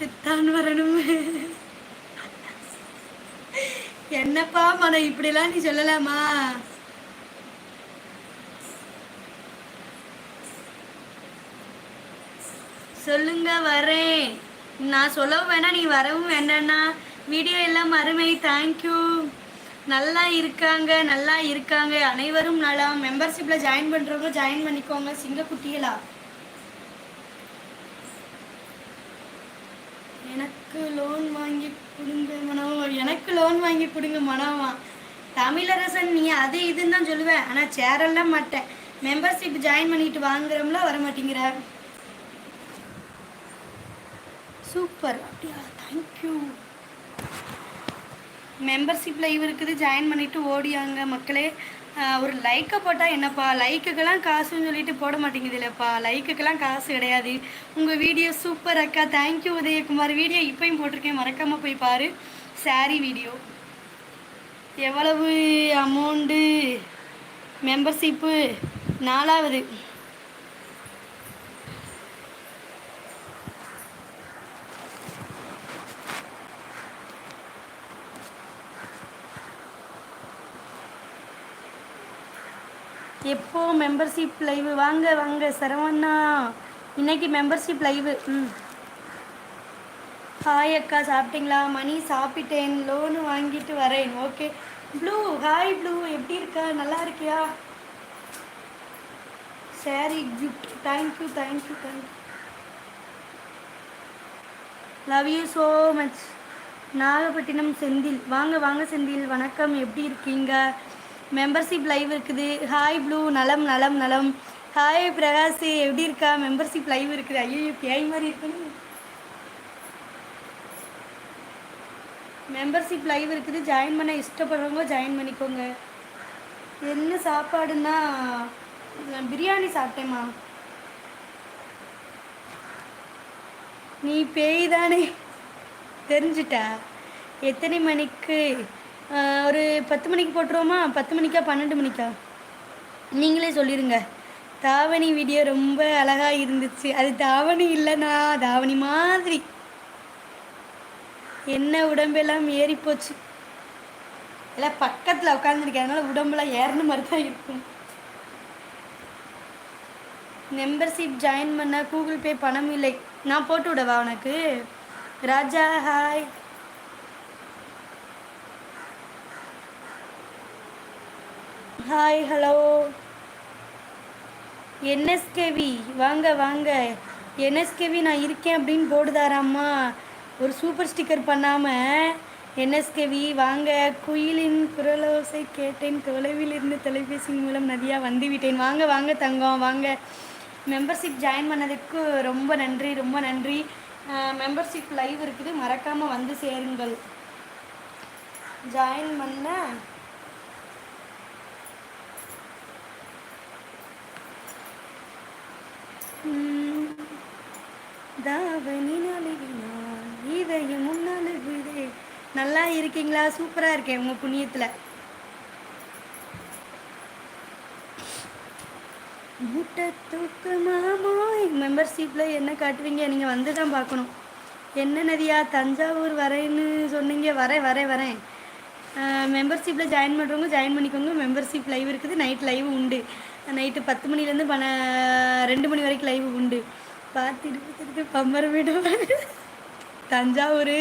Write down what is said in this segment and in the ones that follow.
போட்டு வரணும். என்னப்பா மனம் இப்படிலாம் நீ சொல்லலாமா? சொல்லுங்க வரேன். நான் சொல்லவும் வேணாம் நீ வரவும் வேண்டாண்ணா வீடியோ எல்லாம் அருமை தேங்க்யூ நல்லா இருக்காங்க நல்லா இருக்காங்க. அனைவரும் நல்லா. மெம்பர்ஷிப்பில் ஜாயின் பண்ணுறவங்க ஜாயின் பண்ணிக்கோங்க சிங்கக்குட்டிகளா. எனக்கு லோன் வாங்கி கொடுங்க மனம் எனக்கு லோன் வாங்கி கொடுங்க மனவா. தமிழரசன் நீ அது இதுன்னு தான் சொல்லுவேன் ஆனால் சேரெல்லாம் மாட்டேன். மெம்பர்ஷிப் ஜாயின் பண்ணிட்டு வாங்குறோம்ல வர மாட்டேங்கிற சூப்பர் அப்படியா தேங்க்யூ மெம்பர்ஷிப்பில் இவருக்குது ஜாயின் பண்ணிட்டு ஓடியாங்க மக்களே. ஒரு லைக்கை போட்டால் என்னப்பா? லைக்குக்கெல்லாம் காசுன்னு சொல்லிட்டு போட மாட்டேங்குது இல்லைப்பா லைக்குக்கெல்லாம் காசு கிடையாது. உங்கள் வீடியோ சூப்பர் அக்கா. Thank you Udayakumar. வீடியோ இப்பயும் போட்டிருக்கேன். மறக்காமல் போய் பாரு. Saree வீடியோ எவ்வளவு அமௌண்ட்டு மெம்பர்ஷிப்பு நாலாவது. எப்போ மெம்பர்ஷிப் லைவ் வாங்க வாங்க சரவண்ணா இன்னைக்கு மெம்பர்ஷிப் லைவு ம். ஹாய் அக்கா சாப்பிட்டீங்களா? மணி சாப்பிட்டேன். லோனு வாங்கிட்டு வரேன். ஓகே ப்ளூ ஹாய் ப்ளூ எப்படி இருக்கா? நல்லா இருக்கியா? Sari gift thank you thank you thank you love you so much Nagapattinam Senthil. வாங்க வாங்க செந்தில். வணக்கம். எப்படி இருக்கீங்க? மெம்பர்ஷிப் லைவ் இருக்குது. ஹாய் ப்ளூ நலம் நலம் நலம். ஹாய் பிரகாஷ் எப்படி இருக்கா? மெம்பர்ஷிப் லைவ் இருக்குது. ஐயோ பேய் மாதிரி இருக்குன்னு மெம்பர்ஷிப் லைவ் இருக்குது. ஜாயின் பண்ண இஷ்டப்படுறவங்க ஜாயின் பண்ணிக்கோங்க. என்ன சாப்பாடுன்னா நான் பிரியாணி சாப்பிட்டேம்மா. நீ பேய் தானே. தெரிஞ்சிட்டா. எத்தனை மணிக்கு? ஒரு பத்து மணிக்கு போட்டுருவோமா? பத்து மணிக்கா பன்னெண்டு மணிக்கா? நீங்களே சொல்லிடுங்க தாவணி வீடியோ ரொம்ப அழகாக இருந்துச்சு. அது தாவணி இல்லைண்ணா தாவணி மாதிரி. என்ன உடம்பெல்லாம் ஏறிப்போச்சு எல்லாம் பக்கத்தில் உட்காந்துருக்கேன் அதனால உடம்புலாம் ஏறின மாதிரி தான் இருக்கும். மெம்பர்ஷிப் ஜாயின் பண்ண கூகுள் பே பணம் இல்லை. நான் போட்டு விடவா உனக்கு? Raja hi hi hello NSKV வாங்க வாங்க. என்எஸ்கேவி நான் இருக்கேன் அப்படின்னு போடுதாராம்மா. ஒரு சூப்பர் ஸ்டிக்கர் பண்ணாமல் என்எஸ்கேவி வாங்க. குயிலின் குரலோசை கேட்டேன். தொலைவில் இருந்து தொலைபேசி மூலம் நிறையா வந்து விட்டேன் வாங்க வாங்க தங்கம் வாங்க. மெம்பர்ஷிப் ஜாயின் பண்ணதுக்கு ரொம்ப நன்றி ரொம்ப நன்றி. மெம்பர்ஷிப் லைவ் இருக்குது. மறக்காமல் வந்து சேருங்கள். ஜாயின் பண்ண ம், தாவணி இதயம் முன்னழுகுதே நல்லா இருக்கீங்களா? சூப்பராக இருக்கேன் உங்கள் புண்ணியத்தில். மூட்டை தூக்கு மாமோய் மெம்பர்ஷிப்பில் என்ன காட்டுவீங்க? நீங்கள் வந்து தான் பார்க்கணும். என்ன நதியா? தஞ்சாவூர் வரேன்னு சொன்னீங்க. வரேன் வரேன் வரேன். மெம்பர்ஷிப்பில் ஜாயின் பண்ணுறவங்க ஜாயின் பண்ணிக்கோங்க. மெம்பர்ஷிப் லைவ் இருக்குது. நைட் லைவ் உண்டு. நைட்டு பத்து மணிலேருந்து பன ரெண்டு மணி வரைக்கும் லைவ் உண்டு. பார்த்துட்டு பம்பர விடும் தஞ்சாவூர்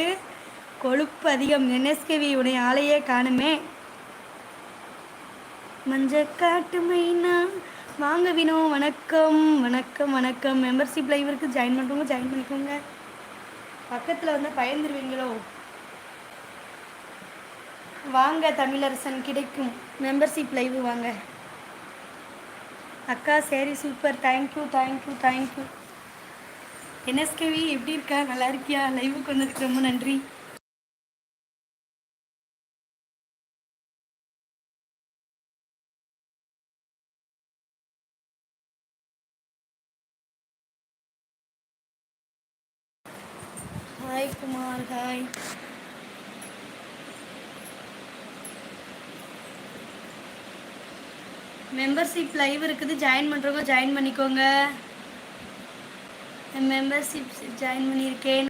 கொழுப்பு அதிகம். என்எஸ்கேவி உடைய ஆலையே காணுமே. மஞ்ச காட்டு மைனா வாங்க வினோ வணக்கம் வணக்கம் வணக்கம். மெம்பர்ஷிப் லைவருக்கு ஜாயின் பண்ணுறவங்க ஜாயின் பண்ணிக்கோங்க. பக்கத்தில் வந்து பயந்துருவீங்களோ? வாங்க தமிழரசன் கிடைக்கும். மெம்பர்ஷிப் லைவ் வாங்க. அக்கா சரி super thank you thank you thank you NSKV எப்படி இருக்கா? நல்லா இருக்கியா? லைவுக்கு வந்ததுக்கு ரொம்ப நன்றி. Hi Kumar hi membership live இருக்குது. ஜாயின் பண்ணுறவங்க ஜாயின் பண்ணிக்கோங்க. மெம்பர்ஷிப் ஜாயின் பண்ணியிருக்கேன்.